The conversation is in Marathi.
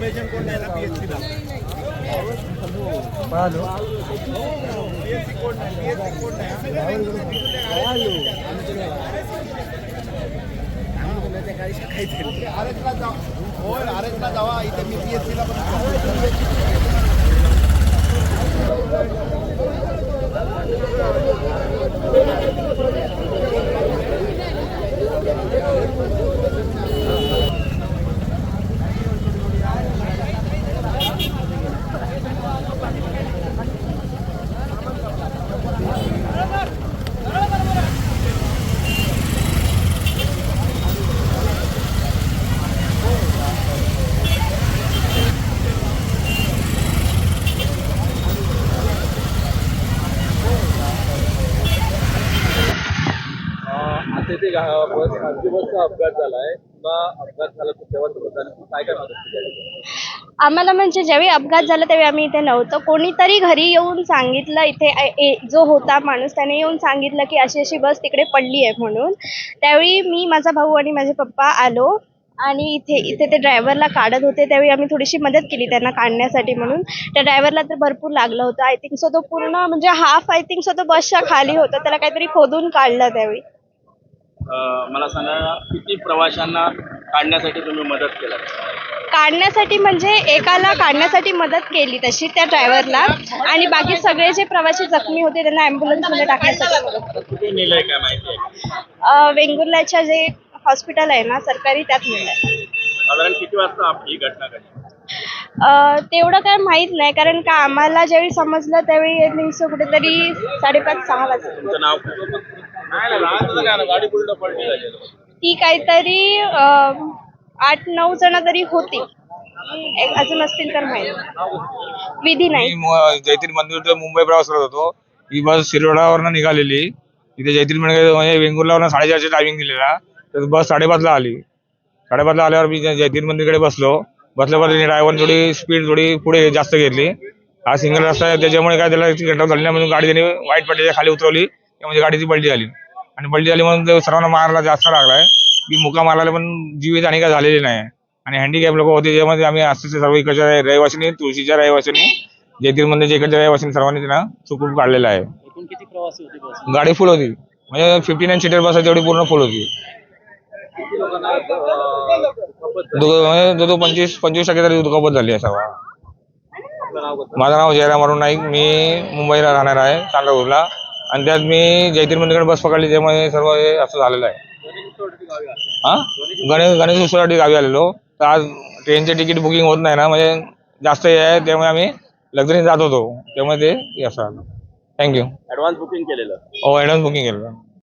पेशंट कोण ना PHC ला. नाही? PHC कोण नाही? आरएसला जा होय आरएसला जावा. इथे मी PHC ला पण आता बस बसचा अपघात झालाय. किंवा अपघात झाला तेव्हा काय काय मदत केली? आम्हाला म्हणजे ज्यावेळी अपघात झाला त्यावेळी आम्ही इथे नव्हतो. कोणीतरी घरी येऊन सांगितलं इथे ए- जो होता माणूस त्याने येऊन सांगितलं की अशी अशी बस तिकडे पडली आहे म्हणून. त्यावेळी मी माझा भाऊ आणि माझे पप्पा आलो आणि इथे इथे ते ड्रायव्हरला काढत होते. त्यावेळी आम्ही थोडीशी मदत केली त्यांना काढण्यासाठी म्हणून. त्या ड्रायव्हरला तर भरपूर लागलं होतं. आय थिंक सो तो पूर्ण म्हणजे हाफ आय थिंक सो तो बसच्या खाली होता. त्याला काहीतरी खोदून काढलं त्यावेळी. मला सांगा किती प्रवाशांना काढण्यासाठी तुम्ही मदत केला? काढण्यासाठी म्हणजे एकाला काढण्यासाठी मदत केली तशी त्या ड्रायव्हरला. आणि बाकी सगळे जे प्रवासी जखमी होते त्यांना ॲम्ब्युलन्समध्ये टाकण्यासाठी मदत केली. कुठे नेलंय काय माहिती आहे? अं, वेंगुर्ल्याच्या जे हॉस्पिटल आहे ना सरकारी त्यात मिळालं साधारण किती वाजता आप- ही घटना घडली? अं, तेवढं काय माहीत नाही कारण का आम्हाला ज्यावेळी समजलं त्यावेळी कुठेतरी साडेपाच सहा वाजता तुमचं नाव नाही गाडी पुढे पडली लागेल ती काहीतरी आठ नऊ जण तरी होती. एक- अजून असतील तर माहीत. विधी नाही. जैतीन मंदिर ते मुंबई प्रवास करत होतो. ही बस शिरोडावरनं निघालेली. तिथे जैतीन मंदिर म्हणजे वेंगुर्लावरनं साडेचारचे टायमिंग दिलेला. तर बस साडेपाचला आली. साडेपाचला आल्यावर मी जै- जैतीन मंदिरकडे बसलो. बसल्यावर ड्रायव्हर थोडी स्पीड थोडी पुढे जास्त घेतली. हा सिंगल रस्ता आहे. त्याच्यामुळे काय त्याला घटना झाली नाही. म्हणून गाडी त्याने वाईट पट्टीच्या खाली उतरवली. म्हणजे गाडीची पलटी झाली. आणि पलटी झाली म्हणून सर्वांना मारायला जास्त लागलाय. की मुका मारला पण जीवित आणि काय झालेली नाही. आणि हँडिकॅप लोक होते ज्यामध्ये आम्ही असते सर्व इकडच्या रहिवासींनी तुळशीच्या रहिवासींनी जैतीन मंदिरच्या इकडच्या रहिवासींनी सर्वांनी त्यांना चुकून काढलेलं आहे. गाडी फुल होती. म्हणजे फिफ्टी नाईन सीटर बस आहे तेवढी पूर्ण फुल होती. म्हणजे पंचवीस पंचवीस टक्के तरी दुखापत झाली आहे सर्व? माझं नाव जयराम अरुण नाईक. मी मुंबईला राहणार आहे चांद्रपूरला आणि त्यात मी जैतीन मंदिरकडे बस पकडली त्यामुळे सर्व हे असं झालेलं आहे. हा? गणेश गणेश उत्सवासाठी गावी आलेलो. तर आज ट्रेनचे तिकीट बुकिंग होत नाही ना म्हणजे जास्त हे आहे त्यामुळे आम्ही लक्झरी जात होतो. त्यामुळे ते असं आलं थँक्यू ऍडव्हान्स बुकिंग केलेलं. हो ॲडव्हान्स बुकिंग केलं